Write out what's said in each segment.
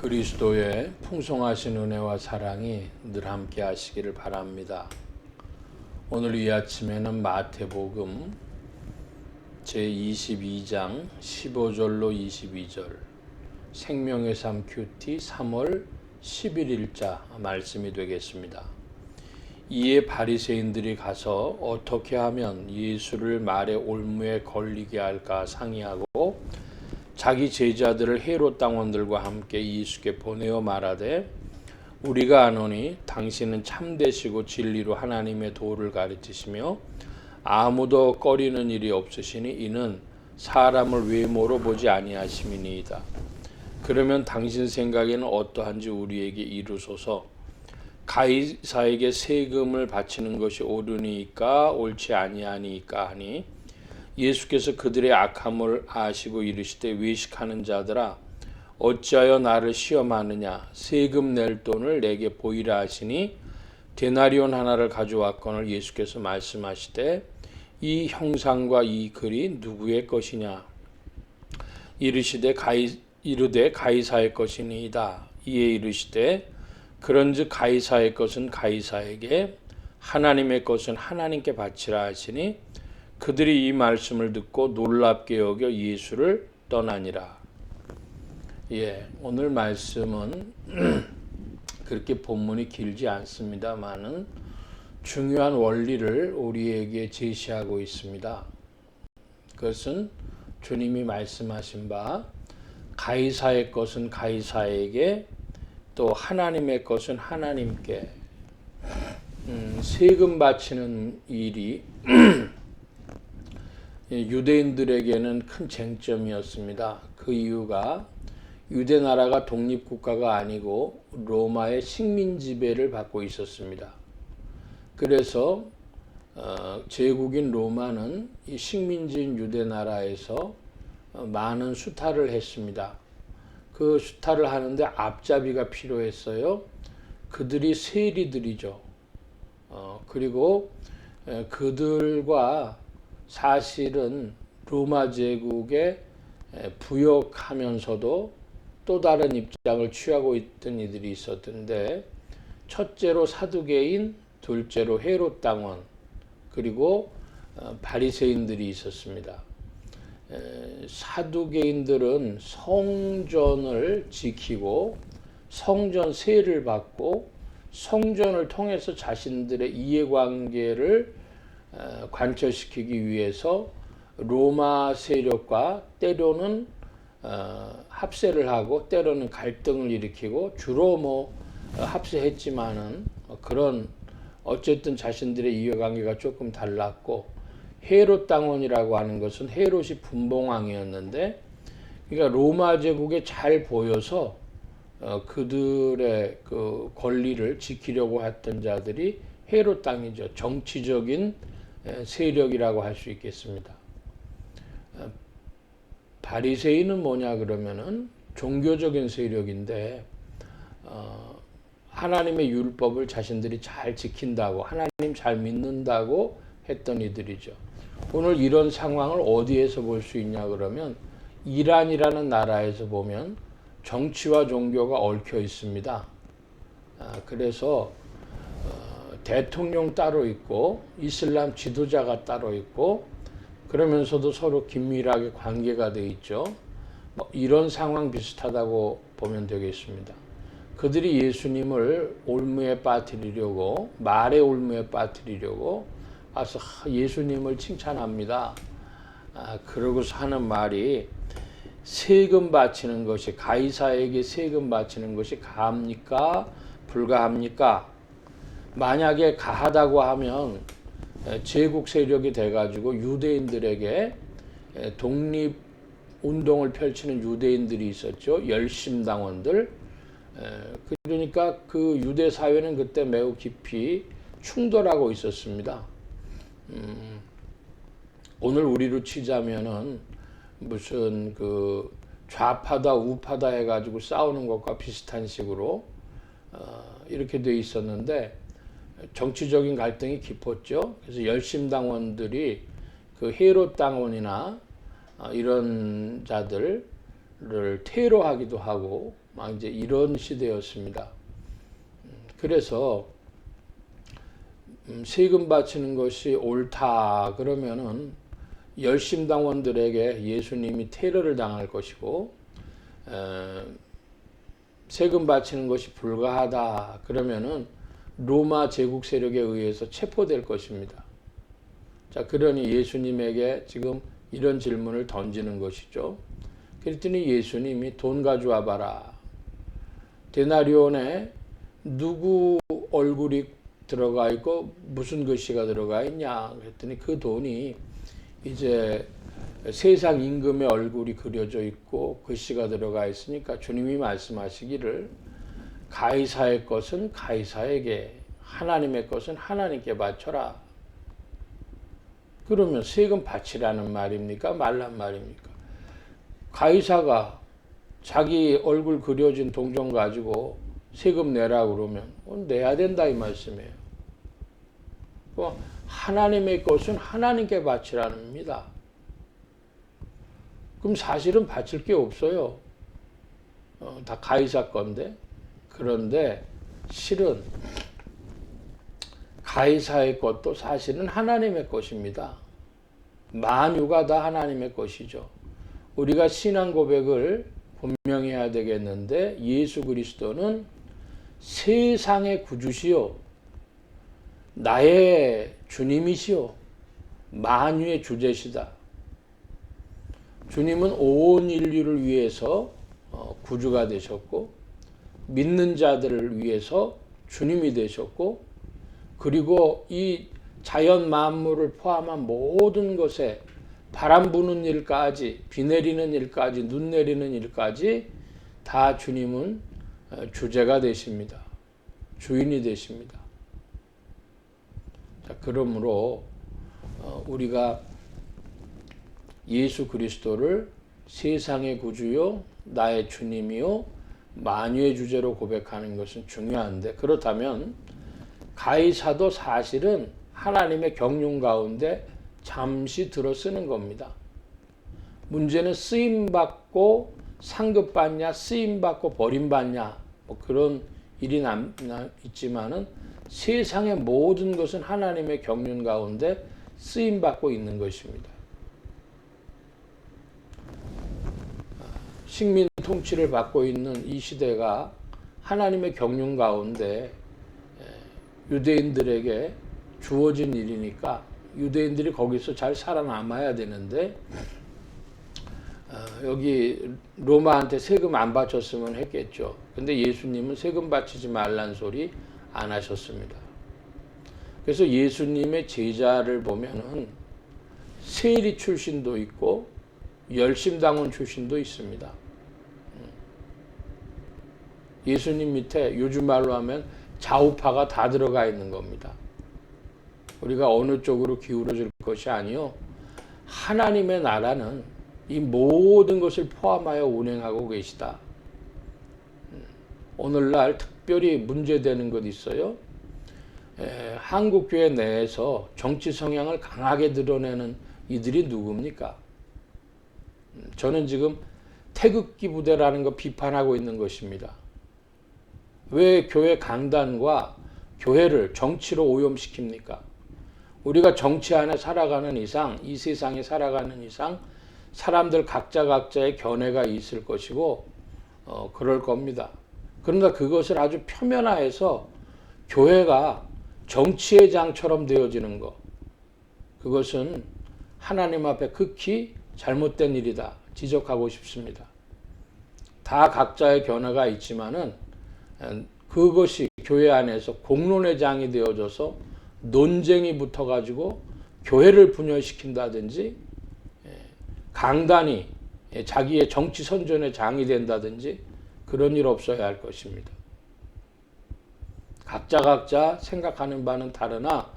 그리스도의 풍성하신 은혜와 사랑이 늘 함께 하시기를 바랍니다. 오늘 이 아침에는 마태복음 제22장 15절로 22절 생명의 삶 큐티 3월 11일자 말씀이 되겠습니다. 이에 바리새인들이 가서 어떻게 하면 예수를 말의 올무에 걸리게 할까 상의하고 자기 제자들을 헤롯 당원들과 함께 예수께 보내어 말하되 우리가 아노니 당신은 참되시고 진리로 하나님의 도를 가르치시며 아무도 꺼리는 일이 없으시니 이는 사람을 외모로 보지 아니하심이니이다. 그러면 당신 생각에는 어떠한지 우리에게 이루소서. 가이사에게 세금을 바치는 것이 옳으니까 옳지 아니하니까 하니 예수께서 그들의 악함을 아시고 이르시되 외식하는 자들아 어찌하여 나를 시험하느냐? 세금 낼 돈을 내게 보이라 하시니 데나리온 하나를 가져왔거늘 예수께서 말씀하시되 이 형상과 이 글이 누구의 것이냐? 이르시되 가이 이르되 가이사의 것이니이다. 이에 이르시되 그런즉 가이사의 것은 가이사에게 하나님의 것은 하나님께 바치라 하시니 그들이 이 말씀을 듣고 놀랍게 여겨 예수를 떠나니라. 예, 오늘 말씀은 그렇게 본문이 길지 않습니다만은 중요한 원리를 우리에게 제시하고 있습니다. 그것은 주님이 말씀하신 바 가이사의 것은 가이사에게 또 하나님의 것은 하나님께 음, 세금 바치는 일이 유대인들에게는 큰 쟁점이었습니다. 그 이유가 유대 나라가 독립 국가가 아니고 로마의 식민 지배를 받고 있었습니다. 그래서 어, 제국인 로마는 이 식민지인 유대 나라에서 어, 많은 수탈을 했습니다. 그 수탈을 하는데 앞잡이가 필요했어요. 그들이 세리들이죠. 어, 그리고 에, 그들과 사실은 로마 제국에 부역하면서도 또 다른 입장을 취하고 있던 이들이 있었던데 첫째로 사두개인, 둘째로 헤롯 당원, 그리고 어, 바리새인들이 있었습니다. 사두개인들은 성전을 지키고 성전 세를 받고 성전을 통해서 자신들의 이해관계를 어, 관철시키기 위해서 로마 세력과 때로는 어, 합세를 하고 때로는 갈등을 일으키고 주로 뭐 어, 합세했지만은 그런 어쨌든 자신들의 이해관계가 조금 달랐고 헤롯 당원이라고 하는 것은 헤롯이 분봉왕이었는데 그러니까 로마 제국에 잘 보여서 그들의 그 권리를 지키려고 했던 자들이 헤롯 당이죠. 정치적인 세력이라고 할 수 있겠습니다. 어, 바리새인은 뭐냐 그러면은 종교적인 세력인데 어, 하나님의 율법을 자신들이 잘 지킨다고 하나님 잘 믿는다고 했던 이들이죠. 오늘 이런 상황을 어디에서 볼 수 있냐 그러면 이란이라는 나라에서 보면 정치와 종교가 얽혀 있습니다. 아, 그래서 대통령 따로 있고 이슬람 지도자가 따로 있고 그러면서도 서로 긴밀하게 관계가 돼 있죠. 뭐 이런 상황 비슷하다고 보면 되겠습니다. 그들이 예수님을 올무에 빠뜨리려고 말의 올무에 빠뜨리려고 와서 예수님을 칭찬합니다. 아, 그러고서 하는 말이 세금 바치는 것이 가이사에게 세금 바치는 것이 가합니까? 불가합니까? 만약에 가하다고 하면 제국 세력이 돼가지고 유대인들에게 독립 운동을 펼치는 유대인들이 있었죠. 열심당원들. 그러니까 그 유대 사회는 그때 매우 깊이 충돌하고 있었습니다. 음, 오늘 우리로 치자면은 무슨 그 좌파다 우파다 해가지고 싸우는 것과 비슷한 식으로 어, 이렇게 돼 있었는데 정치적인 갈등이 깊었죠. 그래서 열심당원들이 그 헤롯 당원이나 어, 이런 자들 테러하기도 하고 막 이제 이런 시대였습니다. 음, 그래서 음, 세금 바치는 것이 옳다 그러면은 열심당원들에게 예수님이 테러를 당할 것이고 에, 세금 바치는 것이 불가하다 그러면은 로마 제국 세력에 의해서 체포될 것입니다. 자, 그러니 예수님에게 지금 이런 질문을 던지는 것이죠. 그랬더니 예수님이 돈 가져와 봐라. 데나리온에 누구 얼굴이 들어가 있고 무슨 글씨가 들어가 있냐 그랬더니 그 돈이 이제 세상 임금의 얼굴이 그려져 있고 글씨가 들어가 있으니까 주님이 말씀하시기를 가이사의 것은 가이사에게 하나님의 것은 하나님께 바쳐라. 그러면 세금 바치라는 말입니까? 말란 말입니까? 가이사가 자기 얼굴 그려진 동전 가지고 세금 내라 그러면 내야 된다 이 말씀이에요. 하나님의 것은 하나님께 바치라는 겁니다. 그럼 사실은 바칠 게 없어요. 어, 다 가이사 건데. 그런데 실은 가이사의 것도 사실은 하나님의 것입니다. 만유가 다 하나님의 것이죠. 우리가 신앙 고백을 분명히 해야 되겠는데 예수 그리스도는 세상의 구주시요 나의 주님이시요 만유의 주제시다. 주님은 온 인류를 위해서 어, 구주가 되셨고 믿는 자들을 위해서 주님이 되셨고 그리고 이 자연 만물을 포함한 모든 것에 바람 부는 일까지 비 내리는 일까지 눈 내리는 일까지 다 주님은 어, 주제가 되십니다. 주인이 되십니다. 자, 그러므로 어, 우리가 예수 그리스도를 세상의 구주요 나의 주님이요 만유의 주제로 고백하는 것은 중요한데 그렇다면 가이사도 사실은 하나님의 경륜 가운데 잠시 들어 쓰는 겁니다. 문제는 쓰임 받고 상급 받냐, 쓰임 받고 버림 받냐, 뭐 그런 일이 남, 남 있지만은 세상의 모든 것은 하나님의 경륜 가운데 쓰임 받고 있는 것입니다. 식민 통치를 받고 있는 이 시대가 하나님의 경륜 가운데 유대인들에게 주어진 일이니까 유대인들이 거기서 잘 살아남아야 되는데 어, 여기 로마한테 세금 안 바쳤으면 했겠죠. 근데 예수님은 세금 바치지 말란 소리 안 하셨습니다. 그래서 예수님의 제자를 보면은 세리 출신도 있고 열심당원 출신도 있습니다. 음. 예수님 밑에 요즘 말로 하면 좌우파가 다 들어가 있는 겁니다. 우리가 어느 쪽으로 기울어질 것이 아니요. 하나님의 나라는 이 모든 것을 포함하여 운행하고 계시다. 음, 오늘날 특별히 문제되는 것 있어요. 에, 한국 교회 내에서 정치 성향을 강하게 드러내는 이들이 누굽니까? 음, 저는 지금 태극기 부대라는 거 비판하고 있는 것입니다. 왜 교회 강단과 교회를 정치로 오염시킵니까? 우리가 정치 안에 살아가는 이상, 이 세상에 살아가는 이상, 사람들 각자 각자의 견해가 있을 것이고, 어, 그럴 겁니다. 그런데 그것을 아주 표면화해서 교회가 정치의 장처럼 되어지는 것, 그것은 하나님 앞에 극히 잘못된 일이다. 지적하고 싶습니다. 다 각자의 견해가 있지만은 그것이 교회 안에서 공론의 장이 되어져서 논쟁이 붙어가지고 교회를 분열시킨다든지 예, 강단이 예, 자기의 정치 선전의 장이 된다든지 그런 일 없어야 할 것입니다. 각자 각자 생각하는 바는 다르나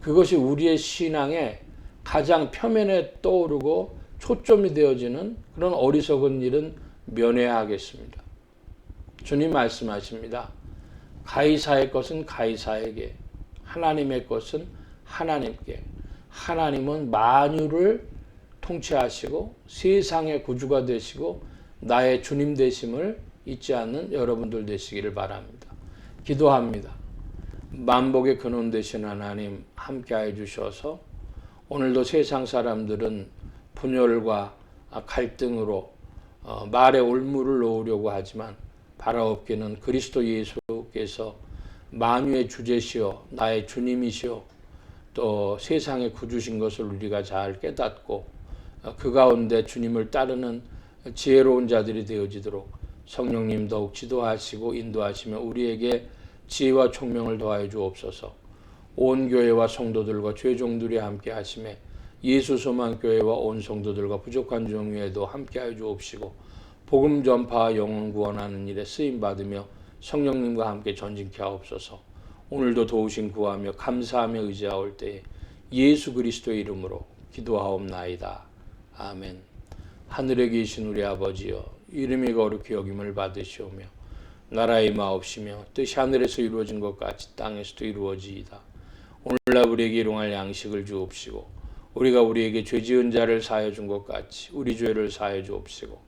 그것이 우리의 신앙의 가장 표면에 떠오르고 초점이 되어지는 그런 어리석은 일은 면해야 하겠습니다. 주님 말씀하십니다. 가이사의 것은 가이사에게, 하나님의 것은 하나님께. 하나님은 만유를 통치하시고 세상의 구주가 되시고 나의 주님 되심을 잊지 않는 여러분들 되시기를 바랍니다. 기도합니다. 만복의 근원 되신 하나님 함께해 주셔서 오늘도 세상 사람들은 분열과 갈등으로 어, 말에 올무를 놓으려고 하지만 바라옵기는 그리스도 예수께서 만유의 주제시요 나의 주님이시요 또 세상의 구주신 것을 우리가 잘 깨닫고 어, 그 가운데 주님을 따르는 지혜로운 자들이 되어지도록 성령님 더욱 지도하시고 인도하시며 우리에게 지혜와 총명을 더하여 주옵소서. 온 교회와 성도들과 죄종들이 함께 하심에 예수 소망 교회와 온 성도들과 부족한 종위에도 함께 하여 주옵시고 복음 전파와 영혼 구원하는 일에 쓰임 받으며 성령님과 함께 전진케 하옵소서. 오늘도 도우신 구하며 감사하며 의지하올 때에 예수 그리스도의 이름으로 기도하옵나이다. 아멘. 하늘에 계신 우리 아버지여 이름이 거룩히 여김을 받으시오며 나라의 마옵시며 뜻이 하늘에서 이루어진 것 같이 땅에서도 이루어지이다. 오늘날 우리에게 일용할 양식을 주옵시고 우리가 우리에게 죄 지은 자를 사하여 준 것 같이 우리 죄를 사하여 주옵시고